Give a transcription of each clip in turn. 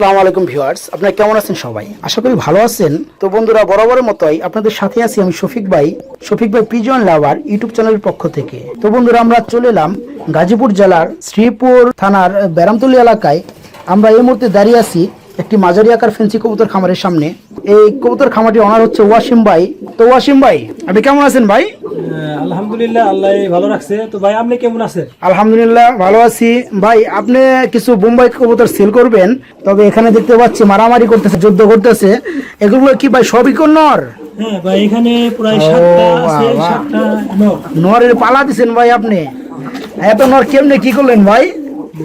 আসসালামু আলাইকুম ভিউয়ার্স, আপনারা কেমন আছেন সবাই? আশা করি ভালো আছেন। তো বন্ধুরা, বরাবরের মতোই আপনাদের সাথে আছি আমি শফিক ভাই শফিক ভাই প্রিজন লাভার ইউটিউব চ্যানেলের পক্ষ থেকে। তো বন্ধুরা, আমরা চলে এলাম গাজীপুর জেলার শ্রীপুর থানার ব্যারামতলী এলাকায়। আমরা এই মুহূর্তে দাঁড়িয়ে আছি একটি মাঝারি আকার ফেন্সি কবুতর খামারের সামনে। এই কবুতর খামারটি অনার হচ্ছে ওয়াসিম ভাই। তো ওয়াসিম ভাই, আপনি কেমন আছেন ভাই? আলহামদুলিল্লাহ আল্লাহ ভালো রাখছে। তো ভাই আপনি কেমন আছেন? আলহামদুলিল্লাহ ভালো আছি। ভাই আপনি কিছু বোম্বাই কবুতর সেল করবেন তবে এখানে দেখতে পাচ্ছি মারামারি করতেছে যুদ্ধ করতেছে। এগুলো কি ভাই সবই কোন নর? হ্যাঁ ভাই এখানে প্রায় সাতটা আছে সাতটা নর। নরের পালা দিছেন ভাই আপনি। এত নর কেমনে কি করলেন ভাই?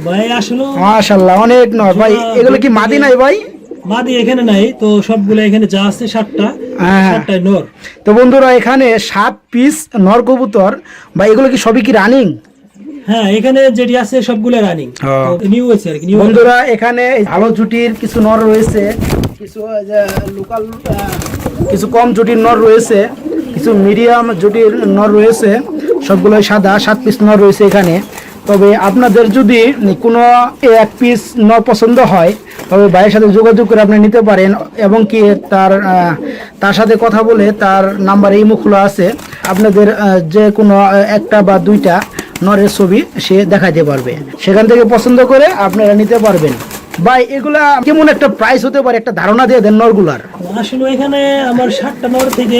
ভাই আসলে মাশাল্লাহ অনেক নর। ভাই এগুলো কি মাদি নাই ভাই? মাদি এখানে নাই তো সবগুলো এখানে যা আছে সাতটা হ্যাঁ। সাতটায় নর তো বন্ধুরা এখানে সাত পিস নর কবুতর ভাই এগুলো কি সবই কি রানিং হ্যাঁ এখানে যেটি আছে সবগুলো রানিং হ্যাঁ। নিউ হয়েছে আর কি বন্ধুরা এখানে ভালো জুটির কিছু নর রয়েছে কিছু লোকাল কিছু কম জুটির নর রয়েছে কিছু মিডিয়াম জুটির নর রয়েছে সবগুলো সাদা সাত পিস নর রয়েছে এখানে তবে আপনাদের যদি কোনো এক পিস ন পছন্দ হয়, তবে ভাইয়ের সাথে যোগাযোগ করে আপনি নিতে পারেন এবং কি তার তার সাথে কথা বলে তার নাম্বার এই মুখগুলো আছে, আপনাদের যে কোনো একটা বা দুইটা নরের ছবি সে দেখাইতে পারবে। সেখান থেকে পছন্দ করে আপনারা নিতে পারবেন। ভাই এগুলা কেমন একটা প্রাইস হতে পারে? একটা ধারণা দিয়ে দেন নরগুলার। আসলে এখানে আমার সাতটা নর থেকে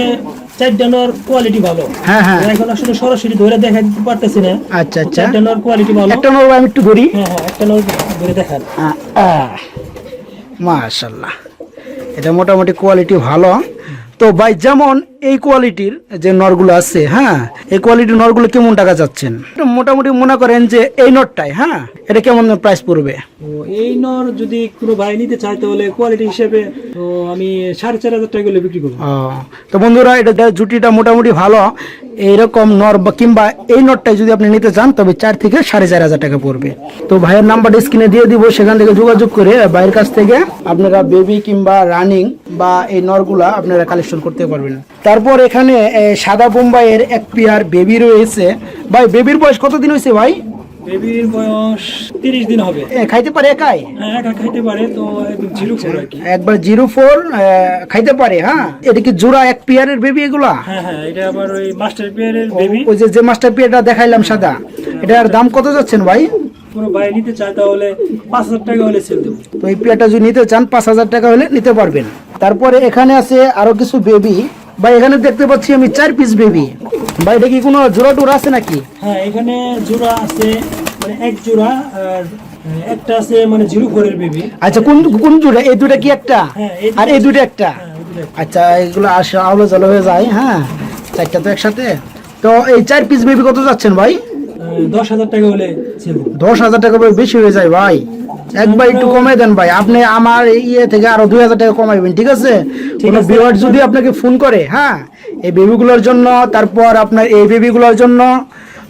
চারটা নর কোয়ালিটি ভালো। হ্যাঁ হ্যাঁ। এখন আসলে সরাসরি ধরে দেখা দিতে পারতেছি না। আচ্ছা আচ্ছা। চারটা নর কোয়ালিটি ভালো। একটা নর আমি একটু ধরি। হ্যাঁ হ্যাঁ একটা নর ধরে দেখান। এটা মোটামুটি কোয়ালিটি ভালো। তো ভাই যেমন এই কোয়ালিটির যে নরগুলো আছে হ্যাঁ এই কোয়ালিটির নরগুলো কেমন টাকা যাচ্ছেন মোটামুটি মনে করেন যে এই নটটাই হ্যাঁ এটা কেমন প্রাইস পড়বে? এই নর যদি কোনো ভাই নিতে চায় তাহলে কোয়ালিটি হিসেবে তো আমি সাড়ে চার হাজার টাকা করে বিক্রি করব। তো বন্ধুরা এটা জুটিটা মোটামুটি ভালো। এইরকম নর কিংবা এই নটটাই যদি আপনি নিতে চান, তবে চার থেকে সাড়ে চার হাজার টাকা পড়বে। তো ভাইয়ের নাম্বারটা স্ক্রিনে দিয়ে দিব, সেখান থেকে যোগাযোগ করে ভাইয়ের কাছ থেকে আপনারা বেবি কিংবা রানিং বা এই নরগুলা আপনারা কালেকশন করতে পারবেন। তারপর এখানে সাদা বোম্বাইয়ের এক পেয়ার বেবি রয়েছে। ভাই বেবির বয়স কতদিন হয়েছে ভাই? বেবির বয়স তিরিশ দিন হবে। খাইতে পারে একাই? হ্যাঁ একা খাইতে পারে তো একদম জিরো ফোর আর কি। একবার জিরো ফোর খাইতে পারে হ্যাঁ? এটা কি জোড়া এক পেয়ারের বেবি এগুলা? হ্যাঁ হ্যাঁ এটা আবার ওই মাস্টার পেয়ারের বেবি ওই যে যে মাস্টার পিয়ারটা দেখাইলাম সাদা এটার দাম কত যাচ্ছেন ভাই? কোনো ভাই নিতে চায় তাহলে পাঁচ হাজার টাকা হলে সেল দেবো। তো এই পিয়ারটা যদি নিতে চান পাঁচ হাজার টাকা হলে নিতে পারবেন। তারপরে এখানে আছে আরও কিছু বেবি বা এখানে দেখতে পাচ্ছি আমি চার পিস বেবি ভাই কি কোনো জোড়া টোড়া আছে নাকি? হ্যাঁ এখানে জোড়া আছে মানে এক জোড়া আর একটা আছে মানে জিরো ফোরের বেবি আচ্ছা কোন কোন জোড়া? এই দুটা কি একটা? হ্যাঁ, আর এই দুটো একটা? হ্যাঁ দুটো। আচ্ছা এগুলো আসে আলো জল হয়ে যায় হ্যাঁ? চারটা তো একসাথে। তো এই চার পিস বেবি কত যাচ্ছেন ভাই? দশ হাজার টাকা হলে দশ হাজার টাকা বেশি হয়ে যায় ভাই। একবার একটু কমে দেন ভাই। আপনি আমার ইয়ে থেকে আরও দুই হাজার টাকা কমাইবেন ঠিক আছে? কোনো। ভিউয়ার যদি আপনাকে ফোন করে হ্যাঁ? এই বেবিগুলোর জন্য তারপর আপনার এই বেবিগুলোর জন্য।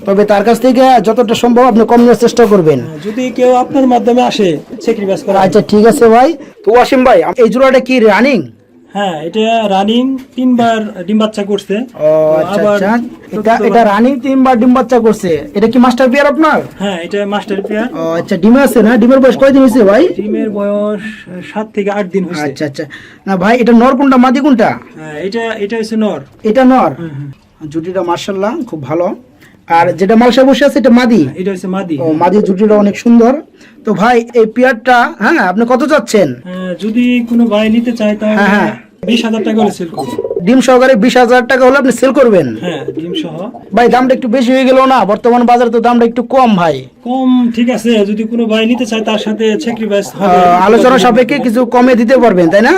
তবে তার কাছ থেকে যতটা সম্ভব আপনি কম নেওয়ার চেষ্টা করবেন। যদি কেউ আপনার মাধ্যমে আসে করা আচ্ছা ঠিক আছে ভাই। তো ওয়াসিম ভাই এই জোড়াটা কি রানিং হ্যাঁ এটা রানিং তিনবার ডিম বাচ্চা করছে। ও আচ্ছা আচ্ছা। এটা এটা রানিং তিনবার ডিম বাচ্চা করছে। এটা কি মাস্টার বিয়ার আপনার? হ্যাঁ এটা মাস্টার পেয়ার ও আচ্ছা ডিমে আছে না? ডিমের বয়স কয়দিন হয়েছে ভাই? ডিমের বয়স সাত থেকে আট দিন হয়েছে। আচ্ছা আচ্ছা। না ভাই এটা নর কোনটা? মাদি কোনটা? হ্যাঁ এটা এটা হচ্ছে নর। এটা নর? হুম, হুম। জুটিটা মার্শাল্লাহ খুব ভালো। আর যেটা মালসা বসে আছে এটা মাদি? এটা হচ্ছে মাদি। ও মাদি জুটিটা অনেক সুন্দর। তো ভাই এই পেয়ারটা হ্যাঁ আপনি কত চাচ্ছেন? যদি কোনো ভাই নিতে চায় তাহলে হ্যাঁ, হ্যাঁ। বিশ হাজার টাকা হলে সেল করব। ডিম সহকারে বিশ হাজার টাকা হলে আপনি সেল করবেন? হ্যাঁ ডিম সহ। ভাই দামটা একটু বেশি হয়ে গেল না? বর্তমান বাজারে তো দামটা একটু কম ভাই। কম ঠিক আছে। যদি কোনো ভাই নিতে চায় তার সাথে স্যাক্রিফাইস আলোচনা সাপেক্ষে কিছু কমে দিতে পারবেন তাই না?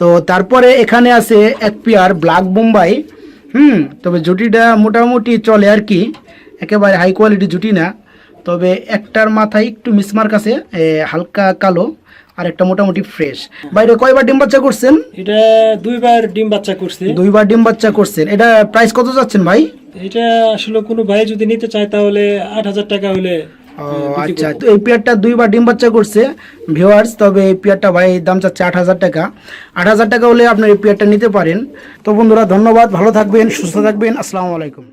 তো তারপরে এখানে আছে এক পেয়ার ব্ল্যাক বোম্বাই। হুম তবে জুটিটা মোটামুটি চলে আর কি। একেবারে হাই কোয়ালিটি জুটি না। তবে একটার মাথায় একটু মিসমার্ক আছে হালকা কালো। আর একটা মোটামুটি ফ্রেশ বাইরে কয়বার ডিম বাচ্চা করছেন? এটা দুইবার ডিম বাচ্চা করছে। দুইবার ডিম বাচ্চা করছেন। এটা প্রাইস কত যাচ্ছেন ভাই? এটা আসলে কোনো ভাই যদি নিতে চায় তাহলে আট হাজার টাকা হলে ও আচ্ছা। তো এই পেয়ারটা দুইবার ডিম বাচ্চা করছে ভিউয়ার্স তবে এই পেয়ারটা ভাই দাম চাচ্ছে আট হাজার টাকা। আট হাজার টাকা হলে আপনার এই পেয়ারটা নিতে পারেন। তো বন্ধুরা ধন্যবাদ। ভালো থাকবেন সুস্থ থাকবেন। আসসালামু আলাইকুম।